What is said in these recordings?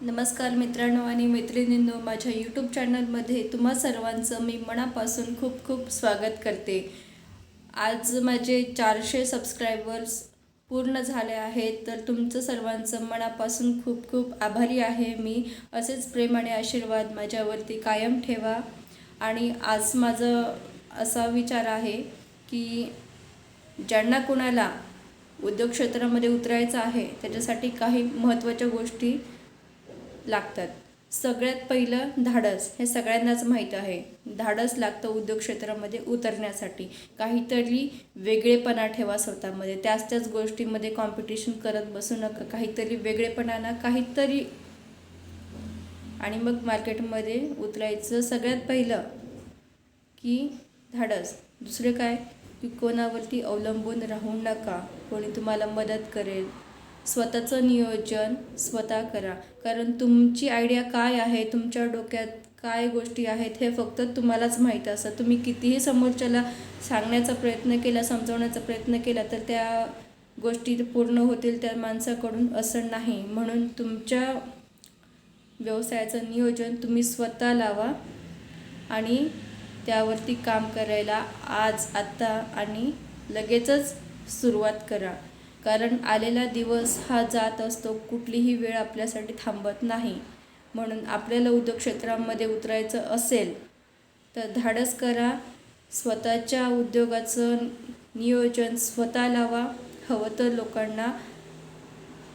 नमस्कार मित्रांनो आणि मैत्रिणींनो माझ्या यूट्यूब चॅनलमध्ये तुम्हा सर्वांचं मी मनापासून खूप खूप स्वागत करते. आज माझे चारशे सबस्क्रायबर्स पूर्ण झाले आहेत तर तुमचं सर्वांचं मनापासून खूप खूप आभारी आहे. मी असेच प्रेम आणि आशीर्वाद माझ्यावरती कायम ठेवा. आणि आज माझं असा विचार आहे की ज्यांना कोणाला उद्योग क्षेत्रामध्ये उतरायचं आहे त्याच्यासाठी काही महत्त्वाच्या गोष्टी लागतात. सगळ्यात पहिलं धाडस हे सगळ्यांनाच माहीत आहे. धाडस लागतं उद्योग क्षेत्रामध्ये उतरण्यासाठी. काहीतरी वेगळेपणा ठेवा स्वतःमध्ये. त्याच त्याच गोष्टीमध्ये कॉम्पिटिशन करत बसू नका. काहीतरी वेगळेपणानं काहीतरी आणि मग मार्केटमध्ये उतरायचं सगळ्यात पहिलं की धाडस. दुसरं काय? की कोणावरती अवलंबून राहू नका. कोणी तुम्हाला मदत करेल. स्वतःचं नियोजन स्वतः करा. कारण तुमची आयडिया काय आहे तुमच्या डोक्यात काय गोष्टी आहेत हे फक्त तुम्हालाच माहीत असतं. तुम्ही कितीही समोरच्याला सांगण्याचा प्रयत्न केला समजवण्याचा प्रयत्न केला तर त्या गोष्टी पूर्ण होतील त्या माणसाकडून असं नाही. म्हणून तुमच्या व्यवसायाचं नियोजन तुम्ही स्वतः लावा आणि त्यावरती काम करायला आज आत्ता आणि लगेचच सुरुवात करा. कारण आलेला दिवस हा जात असतो कुठलीही वेळ आपल्यासाठी थांबत नाही. म्हणून आपल्याला उद्योगक्षेत्रामध्ये उतरायचं असेल तर धाडस करा. स्वतःच्या उद्योगाचं नियोजन स्वतः लावा. हवं तर लोकांना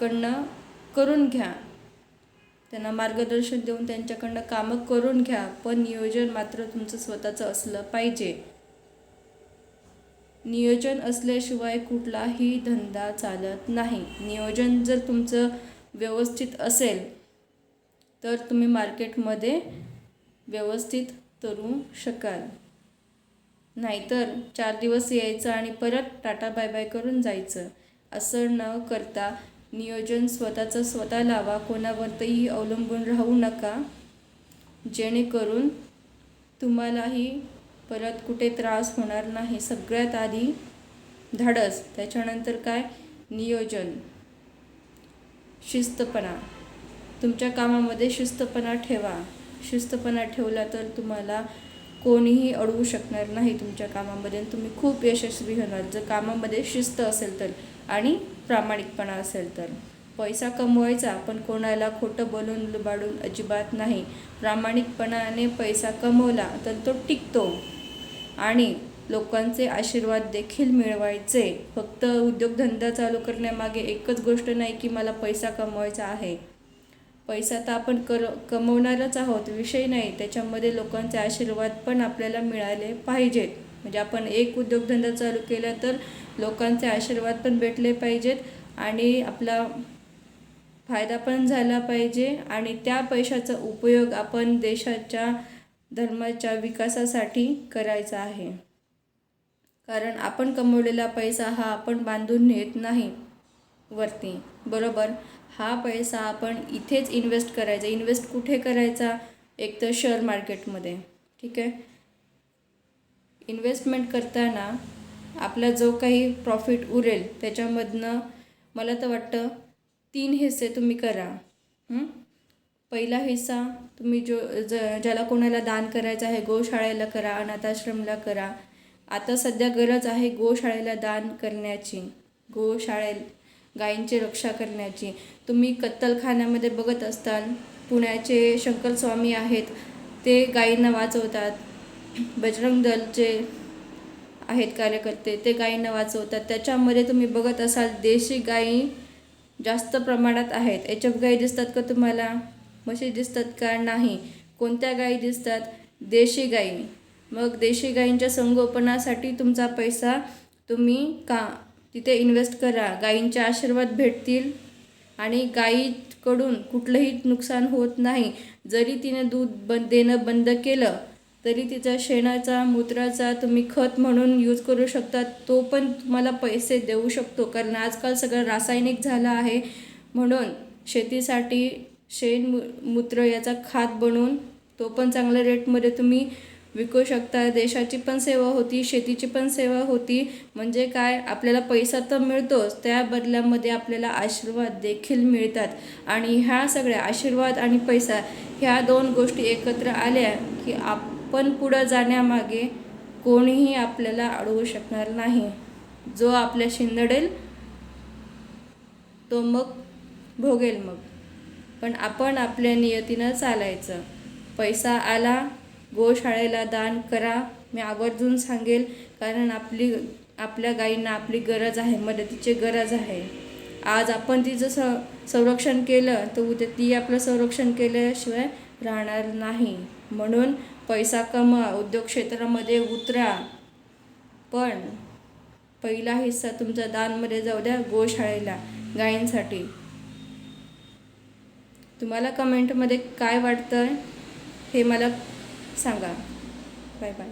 कडनं करून घ्या. त्यांना मार्गदर्शन देऊन त्यांच्याकडनं कामं करून घ्या पण नियोजन मात्र तुमचं स्वतःचं असलं पाहिजे. नियोजन असल्याशिवाय कुठलाही धंदा चालत नाही. नियोजन जर तुमचं व्यवस्थित असेल तर तुम्ही मार्केटमध्ये व्यवस्थित करू शकाल. नाहीतर चार दिवस यायचं आणि परत टाटा बाय बाय करून जायचं. असं न करता नियोजन स्वतःचं स्वतः लावा कोणावरतीही अवलंबून राहू नका. जेणेकरून तुम्हालाही परत कुठे त्रास होणार नाही. सगळ्यात आधी धाडस त्याच्यानंतर काय? नियोजन. शिस्तपणा. तुमच्या कामामध्ये शिस्तपणा ठेवा. शिस्तपणा ठेवला तर तुम्हाला कोणीही अडवू शकणार नाही तुमच्या कामामध्ये तुम्ही खूप यशस्वी होणार. जर कामामध्ये शिस्त असेल तर आणि प्रामाणिकपणा असेल तर. पैसा कमवायचा पण कोणाला खोटं बोलून लुबाडून अजिबात नाही. प्रामाणिकपणाने पैसा कमवला तर तो टिकतो. आणि लोकांचे आशीर्वाद देखील मिळवायचे. फक्त उद्योगधंदा चालू करण्यामागे एकच गोष्ट नाही की मला पैसा कमवायचा आहे. पैसा तर आपण कर कमवणारच आहोत विषय नाही. त्याच्यामध्ये लोकांचे आशीर्वाद पण आपल्याला मिळाले पाहिजेत. म्हणजे आपण एक उद्योगधंदा चालू केला तर लोकांचे आशीर्वाद पण भेटले पाहिजेत आणि आपला फायदा पण झाला पाहिजे आणि त्या पैशाचा उपयोग आपण देशाच्या धर्माच्या विकासासाठी करायचा आहे. कारण आपण कमवलेला पैसा हा आपण बांधून नेत नाही वरती. बरोबर? हा पैसा आपण इथेच इन्व्हेस्ट करायचा. इन्व्हेस्ट कुठे करायचा? एक तर शेअर मार्केटमध्ये ठीक आहे? इन्व्हेस्टमेंट करताना आपला जो काही प्रॉफिट उरेल त्याच्यामधनं मला तर वाटतं तीन हिस्से तुम्ही करा. हं? पहिला हिस्सा तुम्ही जो ज ज्याला कोणाला दान करायचं आहे गोशाळेला करा अनाथाश्रमला करा. आता सध्या गरज आहे गोशाळेला दान करण्याची गोशाळे गायींची रक्षा करण्याची. तुम्ही कत्तलखान्यामध्ये बघत असताल पुण्याचे शंकर स्वामी आहेत ते गायींना वाचवतात. बजरंग दलचे आहेत कार्यकर्ते ते गायींना वाचवतात. त्याच्यामध्ये तुम्ही बघत असाल देशी गायी जास्त प्रमाणात आहेत. एच एफ गायी दिसतात का तुम्हाला? म्हशी दिसतात का नाही? कोणत्या गायी दिसतात? देशी गायी. मग देशी गायींच्या संगोपनासाठी तुमचा पैसा तुम्ही का तिथे इन्व्हेस्ट करा. गायींचे आशीर्वाद भेटतील. आणि गायीकडून कुठलंही नुकसान होत नाही. जरी तिने दूध बंद देणं बंद केलं तरी तिचा शेणाचा मूत्राचा तुम्ही खत म्हणून यूज करू शकता. तो पण तुम्हाला पैसे देऊ शकतो. कारण आजकाल सगळं रासायनिक झालं आहे. म्हणून शेतीसाठी शेण मू मूत्र याचा खात बनवून तो पण चांगल्या रेटमध्ये तुम्ही विकू शकता. देशाची पण सेवा होती शेतीची पण सेवा होती. म्हणजे काय आपल्याला पैसा तर मिळतोच त्या बदल्यामध्ये आपल्याला आशीर्वाद देखील मिळतात. आणि ह्या सगळ्या आशीर्वाद आणि पैसा ह्या दोन गोष्टी एकत्र आल्या की आपण पुढं जाण्यामागे कोणीही आपल्याला अडवू शकणार नाही. जो आपल्या शिंदडेल तो मग भोगेल मग. पण आपण आपल्या नियतीनं चालायचं. पैसा आला गोशाळेला दान करा मी आवर्जून सांगेल कारण आपली आपल्या गाईंना आपली गरज आहे मदतीची गरज आहे. आज आपण तिचं स संरक्षण केलं तर उद्या ती आपलं संरक्षण केल्याशिवाय राहणार नाही. म्हणून पैसा कमा उद्योग क्षेत्रामध्ये उतरा. पण पहिला हिस्सा तुमचा दानमध्ये जाऊ द्या गोशाळेला गायींसाठी. तुम्हाला कमेंटमध्ये काय वाटतं हे मला सांगा. Bye bye